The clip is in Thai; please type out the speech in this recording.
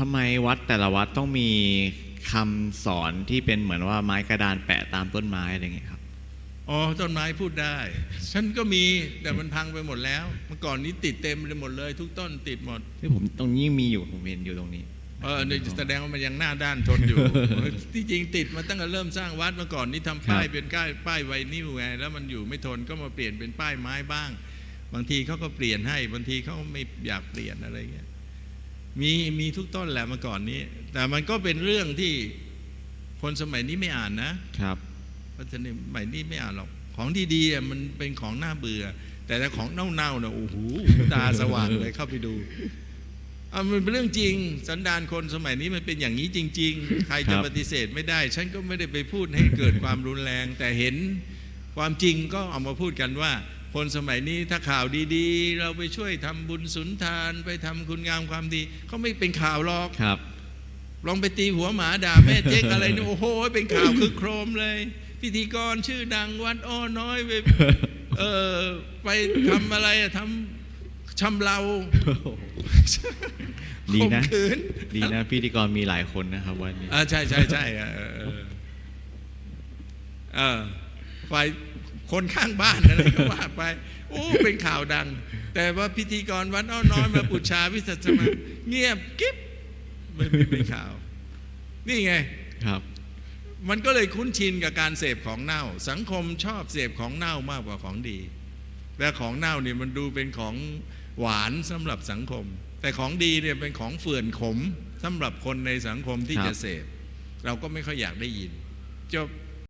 ทำไมวัดแต่ละวัดต้องมีคำสอนที่เป็นเหมือนว่าไม้กระดานแปะตามต้นไม้อะไรอย่างเงี้ยครับ อ๋อต้นไม้พูดได้ ฉันก็มีแต่มันพังไปหมดแล้ว เมื่อก่อนนี้ติดเต็มไปหมดเลย ทุกต้นติดหมดที่ผมตรงนี้มีอยู่ผมเห็นอยู่ตรงนี้ เออนี่แสดงว่ามันยังหน้าด้านทนอยู่ ที่จริงติดมาตั้งแต่เริ่มสร้างวัดเมื่อก่อนนี้ทำป้ายครับเป็นป้ายป้ายไวนิวไงแล้วมันอยู่ไม่ทนก็มาเปลี่ยนเป็นป้ายไม้บ้าง บางทีเขาก็เปลี่ยนให้บางทีเขาไม่อยากเปลี่ยนอะไรเงี้ย มีมีทุกต้นแหละเมื่อก่อนนี้ แต่มันก็เป็นเรื่องที่คนสมัยนี้ไม่อ่านนะครับเพราะฉะนั้นสมัยนี้ไม่อ่านหรอกของดีๆอะมันเป็นของน่าเบื่อ แต่ถ้าของเน่าๆเนี่ยโอ้โหตาสว่างเลยเข้าไปดูอะมันเป็นเรื่องจริง สันดานคนสมัยนี้มันเป็นอย่างนี้จริง ๆ ใครคจะรับปฏิเสธไม่ได้ ฉันก็ไม่ได้ไปพูดให้เกิดความรุนแรง แต่เห็นความจริงก็เอามาพูดกันว่า คนสมัยนี้ถ้าข่าวดีๆ เราไปช่วยทำบุญสุนทานไปทำคุณงามความดีเขาไม่เป็นข่าวหรอกครับ ลองไปตีหัวหมาด่าแม่เจ๊กอะไรนี่โอ้โห เป็นข่าวคือโครมเลย พิธีกรชื่อดังวัดอ้อน้อยไปเออไปทำอะไรอะทำชำเราดีนะข่มขืนดีนะพิธีกรมีหลายคนนะครับวันนี้อ่าใช่ใช่ใช่เออเออเออเออฝ่าย คนข้างบ้านอะไรก็ว่าไป โอ้เป็นข่าวดัง แต่ว่าพิธีกรวัดอ้อน้อยมาปุชชาวิสัชมาเงียบกิ๊บไม่ไม่เป็นข่าว นี่ไงครับ มันก็เลยคุ้นชินกับการเสพของเน่า สังคมชอบเสพของเน่ามากกว่าของดีแต่ของเน่าเนี่ยมันดูเป็นของหวานสำหรับสังคม แต่ของดีเนี่ยเป็นของเฟื่อนขมสำหรับคนในสังคมที่ครับจะเสพ เราก็ไม่ค่อยอยากได้ยินจบ